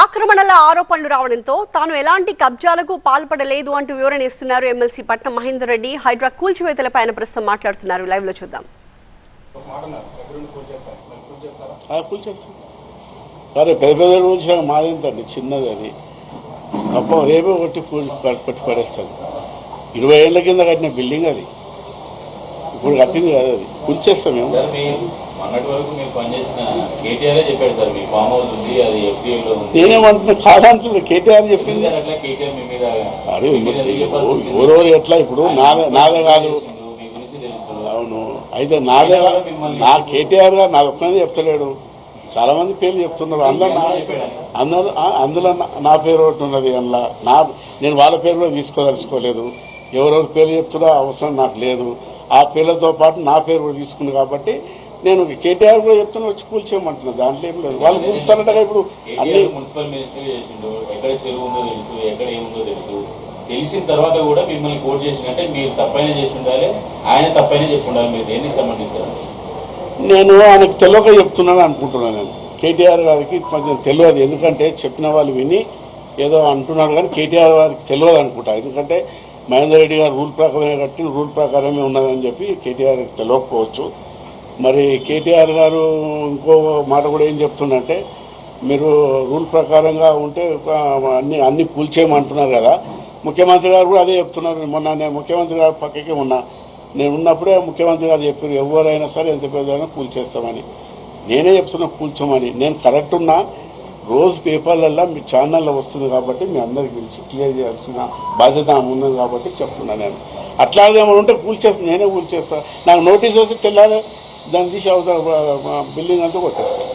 ఆక్రమణల ఆరోపణలు రావడంతో తాను ఎలాంటి కబ్జాలకు పాల్పడలేదు అంటూ వివరణ ఇస్తున్నారు ఎమ్మెల్సీ పట్నం మహేందర్ రెడ్డి. హైడ్రా కూల్చివేతలపై ఆయన ప్రస్తుతం మాట్లాడుతున్నారు. లైవ్లో చూద్దాం. సరే పెద్ద పెద్ద మాదేంతండి చిన్నది అది. తప్ప రేపే కొట్టి కొట్టి పడేస్తుంది. ఇరవై ఏళ్ళ కింద కట్టిన బిల్డింగ్ అది. ఇప్పుడు కట్టింది కాదు అది. కూల్ చేస్తాం మేము మొన్నటి వరకు మీరు పనిచేసిన కేటీఆర్ చెప్పాడు సార్ మీ ఫామ్ హౌస్ ఉంది అది FDA లో ఉంది నేనేమంటున్నా కాదంటున్నా కేటీఆర్ చెప్పింది. అట్లా కేటీఆర్ మీ మీద అరే. ఎవరెవరు ఎట్లా ఇప్పుడు? నాదే నాదే కాదు. అవును. అయితే నాదే. నా కేటీఆర్ గారు నా ఒక్కనే చెప్తలేడు. చాలా మంది పేర్లు చెప్తున్నారు. అందులో అందులో అందులో నా- పేరు ఒకటి ఉన్నది అందులో. నా నేను వాళ్ళ పేరు కూడా తీసుకోదలుచుకోలేదు. ఎవరెవరి పేర్లు చెప్తున్నా అవసరం నాకు లేదు. ఆ పేర్లతో పాటు నా పేరు కూడా తీసుకుంది కాబట్టి నేను కేటీఆర్ కూడా చెప్తున్నా వచ్చి కూల్చేయమంటున్నా. దాంట్లో ఏం లేదు. వాళ్ళు కూల్స్తారంట ఇప్పుడు అన్ని మున్సిపల్ మినిస్టర్ చేసిండు. ఎక్కడ చెరువు ఉందో తెలుసు ఎక్కడ ఏముందో తెలుసు. తెలిసిన తర్వాత కూడా మిమ్మల్ని కోట్ చేసినట్టే మీరు తప్పైనా చేసి ఉండాలి ఆయన తప్పైనా చెప్పి ఉండాలి. మీరు దేనికి సంబంధిస్తారు నేను ఆయనకు తెలియక చెప్తున్నాను అనుకుంటున్నాను నేను. కేటీఆర్ గారికి కొంచెం తెలియదు. ఎందుకంటే చెప్పిన వాళ్ళు విని ఏదో అంటున్నారు కానీ కేటీఆర్ గారికి తెలియదు అనుకుంటా. ఎందుకంటే మహేందర్ రెడ్డి గారు రూల్ ప్రకారమే కట్టిన రూల్ ప్రకారమే ఉన్నదని చెప్పి కేటీఆర్ తెలియకపోవచ్చు. మరి కేటీఆర్ గారు ఇంకో మాట కూడా ఏం చెప్తుందంటే మీరు రూల్ ప్రకారంగా ఉంటే అన్ని అన్ని కూల్చేయమంటున్నారు కదా. ముఖ్యమంత్రి గారు కూడా అదే చెప్తున్నారు. మొన్న నేను ముఖ్యమంత్రి గారు పక్కకి ఉన్నా. నేను ఉన్నప్పుడే ముఖ్యమంత్రి గారు చెప్పారు ఎవరైనా సరే ఎంత పెద్దైనా కూల్చేస్తామని. నేనే చెప్తున్నా కూల్చోమని. నేను కరెక్ట్ ఉన్నా. రోజు పేపర్లలో మీ ఛానల్లో వస్తుంది కాబట్టి మీ అందరికి పిలిచి క్లియర్ చేయాల్సిన బాధ్యత ఉన్నది కాబట్టి చెప్తున్నా నేను. అట్లాగే ఏమైనా ఉంటే కూల్చేస్తాను నేనే కూల్చేస్తాను నాకు నోటీస్ వస్తే తెల్లాలి దాన్ని తీసి అవతల బిల్డింగ్ అంతా కొట్టేస్తాను